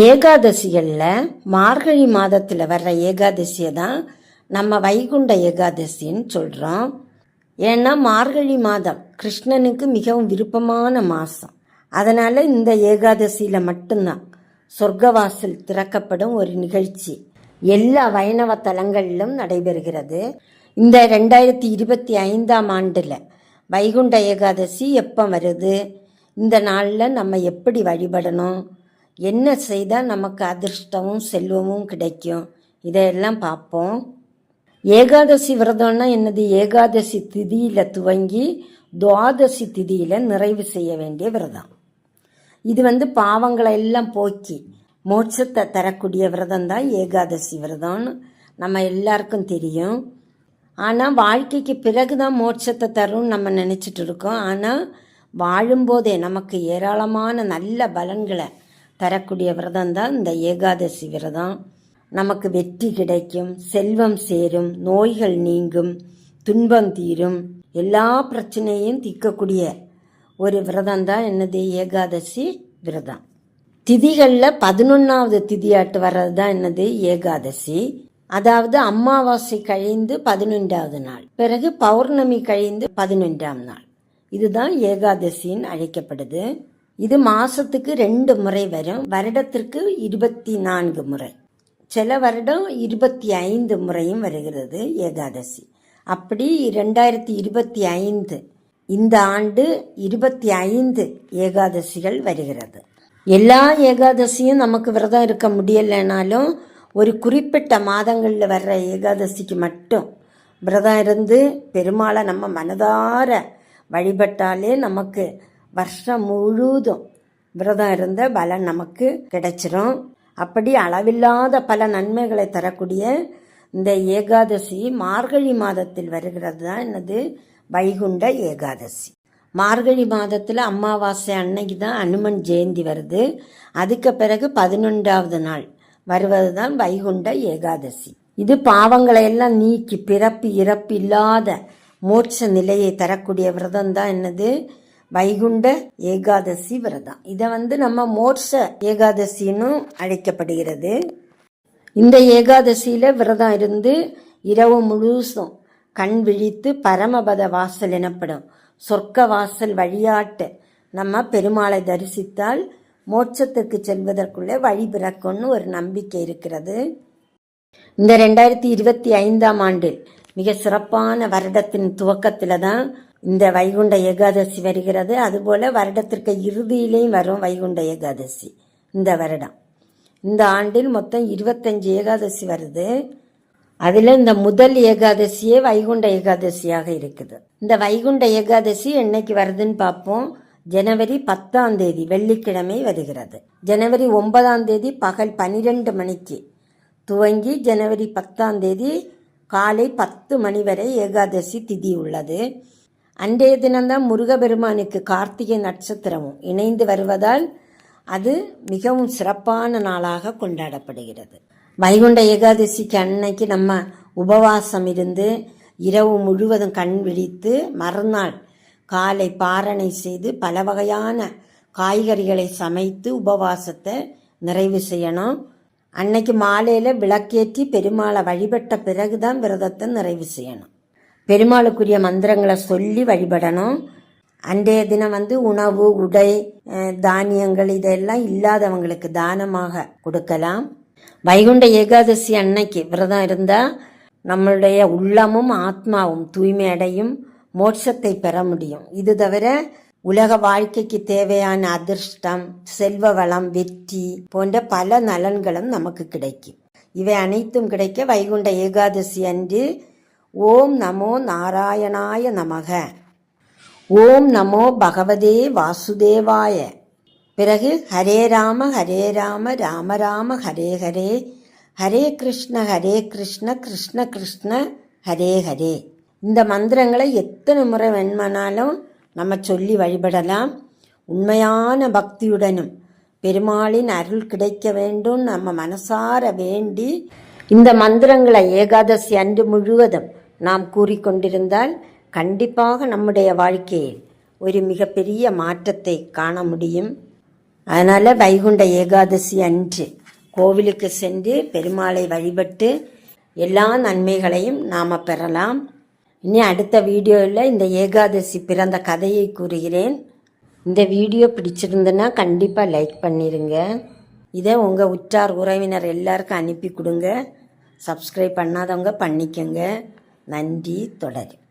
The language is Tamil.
ஏகாதசிகளில் மார்கழி மாதத்தில் வர்ற ஏகாதசியை தான் நம்ம வைகுண்ட ஏகாதசின்னு சொல்கிறோம் ஏன்னா மார்கழி மாதம் கிருஷ்ணனுக்கு மிகவும் விருப்பமான மாதம் அதனால் இந்த ஏகாதசியில் மட்டும்தான் சொர்க்கவாசல் திறக்கப்படும் ஒரு நிகழ்ச்சி. எல்லா வைணவ தலங்களிலும் நடைபெறுகிறது. இந்த ரெண்டாயிரத்தி இருபத்தி ஐந்தாம் ஆண்டில் வைகுண்ட ஏகாதசி எப்போ வருது? இந்த நாளில் நம்ம எப்படி வழிபடணும்? என்ன செய்தால் நமக்கு அதிர்ஷ்டமும் செல்வமும் கிடைக்கும்? இதையெல்லாம் பார்ப்போம். ஏகாதசி விரதம்னா என்னது? ஏகாதசி திதியில் துவங்கி துவாதசி திதியில் நிறைவு செய்ய வேண்டிய விரதம். இது வந்து பாவங்களை எல்லாம் போக்கி மோட்சத்தை தரக்கூடிய விரதம் தான் ஏகாதசி விரதம்னு நம்ம எல்லாருக்கும் தெரியும். ஆனால் வாழ்க்கைக்கு பிறகு தான் மோட்சத்தை தரும்னு நம்ம நினச்சிட்டு இருக்கோம். ஆனால் வாழும்போதே நமக்கு ஏராளமான நல்ல பலன்களை தரக்கூடிய விரதம் தான் இந்த ஏகாதசி விரதம். நமக்கு வெற்றி கிடைக்கும் செல்வம் சேரும் நோய்கள் நீங்கும் துன்பம் தீரும் எல்லா பிரச்சனையும் தீர்க்கக்கூடிய ஒரு விரதம் தான் என்னது? ஏகாதசி விரதம். திதிகளில் பதினொன்றாவது திதியாட்டு வர்றது தான் என்னது? ஏகாதசி. அதாவது அமாவாசை கழிந்து பதினொன்றாவது நாள் பிறகு பௌர்ணமி கழிந்து பதினொன்றாம் நாள். இதுதான் ஏகாதசின்னு அழைக்கப்படுது. இது மாசத்துக்கு ரெண்டு முறை வரும். வருடத்திற்கு இருபத்தி நான்கு முறை. சில வருடம் இருபத்தி ஐந்து முறையும் வருகிறது ஏகாதசி. அப்படி ரெண்டாயிரத்தி இருபத்தி ஐந்து இந்த ஆண்டு இருபத்தி ஐந்து ஏகாதசிகள் வருகிறது. எல்லா ஏகாதசியும் நமக்கு விரதம் இருக்க முடியலைனாலும் ஒரு குறிப்பிட்ட மாதங்களில் வர்ற ஏகாதசிக்கு மட்டும் விரதம் இருந்து பெருமாளை நம்ம மனதார வழிபட்டாலே நமக்கு வருஷம் முழுதும் விரதம் இருந்த பலன் நமக்கு கிடைச்சிரும். அப்படி அளவில்லாத பல நன்மைகளை தரக்கூடிய இந்த ஏகாதசி மார்கழி மாதத்தில் வருகிறது தான் என்னது? வைகுண்ட ஏகாதசி. மார்கழி மாதத்தில் அமாவாசை அன்னைக்கு தான் அனுமன் ஜெயந்தி வருது. அதுக்கு பிறகு பதினொன்றாவது நாள் வருவது தான் வைகுண்ட ஏகாதசி. இது பாவங்களை எல்லாம் நீக்கி பிறப்பு இறப்பு இல்லாத மோட்ச நிலையை தரக்கூடிய விரதம் தான் என்னது? வைகுண்ட ஏகாதசி விரதம். இதை வந்து நம்ம மோட்ச ஏகாதசின்னு அழைக்கப்படுகிறது. இந்த ஏகாதசியில் விரதம் இருந்து இரவு முழுசும் கண் விழித்து பரமபத வாசல் எனப்படும் சொர்க்க வாசல் வழியாட்டு நம்ம பெருமாளை தரிசித்தால் மோட்சத்துக்கு செல்வதற்குள்ளே வழி பிறக்கும்னு ஒரு நம்பிக்கை இருக்கிறது. இந்த ரெண்டாயிரத்தி இருபத்தி ஐந்தாம் ஆண்டு மிக சிறப்பான வருடத்தின் துவக்கத்தில் தான் இந்த வைகுண்ட ஏகாதசி வருகிறது. அதுபோல வருடத்திற்கு இறுதியிலேயும் வரும் வைகுண்ட ஏகாதசி இந்த வருடம். இந்த ஆண்டில் மொத்தம் இருபத்தஞ்சு ஏகாதசி வருது. அதில் இந்த முதல் ஏகாதசியே வைகுண்ட ஏகாதசியாக இருக்குது. இந்த வைகுண்ட ஏகாதசி என்னைக்கு வருதுன்னு பார்ப்போம். ஜனவரி பத்தாம் தேதி வெள்ளிக்கிழமை வருகிறது. ஜனவரி ஒன்பதாம் தேதி பகல் பனிரெண்டு மணிக்கு துவங்கி ஜனவரி பத்தாம் தேதி காலை பத்து மணி வரை ஏகாதசி திதி உள்ளது. அன்றைய தினம்தான் முருகபெருமானுக்கு கார்த்திகை நட்சத்திரமும் இணைந்து வருவதால் அது மிகவும் சிறப்பான நாளாக கொண்டாடப்படுகிறது. வைகுண்ட ஏகாதசிக்கு அன்னைக்கு நம்ம உபவாசம் இருந்து இரவு முழுவதும் கண் விழித்து மறுநாள் காலை பாரணை செய்து பல வகையான காய்கறிகளை சமைத்து உபவாசத்தை நிறைவு செய்யணும். அன்னைக்கு மாலையில் விளக்கேற்றி பெருமாளை வழிபட்ட பிறகுதான் விரதத்தை நிறைவு செய்யணும். பெருமாளுக்குரிய மந்திரங்களை சொல்லி வழிபடணும். அன்றைய தினம் வந்து உணவு உடை தானியங்கள் இதெல்லாம் இல்லாதவங்களுக்கு தானமாக கொடுக்கலாம். வைகுண்ட ஏகாதசி அன்னைக்கு விரதம் இருந்தால் நம்மளுடைய உள்ளமும் ஆத்மாவும் தூய்மை அடையும் மோட்சத்தை பெற முடியும். இது தவிர உலக வாழ்க்கைக்கு தேவையான அதிர்ஷ்டம் செல்வ வளம் வெற்றி போன்ற பல நலன்களும் நமக்கு கிடைக்கும். இவை அனைத்தும் கிடைக்க வைகுண்ட ஏகாதசி அன்று ஓம் நமோ நாராயணாய நமக. ஓம் நமோ பகவதே வாசுதேவாய. பிறகு ஹரே ராம ஹரே ராம ராம ராம ஹரே ஹரே. ஹரே கிருஷ்ண ஹரே கிருஷ்ண கிருஷ்ண கிருஷ்ண ஹரே ஹரே. இந்த மந்திரங்களை எத்தனை முறை வேணுமானாலும் நம்ம சொல்லி வழிபடலாம். உண்மையான பக்தியுடனும் பெருமாளின் அருள் கிடைக்க வேண்டும் நம்ம மனசார வேண்டி இந்த மந்திரங்களை ஏகாதசி அன்று முழுவதும் நாம் கூறிக்கொண்டிருந்தால் கண்டிப்பாக நம்முடைய வாழ்க்கையில் ஒரு மிகப்பெரிய மாற்றத்தை காண முடியும். அதனால் வைகுண்ட ஏகாதசி அன்று கோவிலுக்கு சென்று பெருமாளை வழிபட்டு எல்லா நன்மைகளையும் நாம் பெறலாம். இனி அடுத்த வீடியோவில் இந்த ஏகாதசி பிறந்த கதையை கூறுகிறேன். இந்த வீடியோ பிடிச்சிருந்துன்னா கண்டிப்பாக லைக் பண்ணிடுங்க இதை உங்கள் உற்றார் உறவினர் எல்லாருக்கும் அனுப்பி கொடுங்க. சப்ஸ்கிரைப் பண்ணாதவங்க பண்ணிக்கோங்க. நன்றி தொடரும்.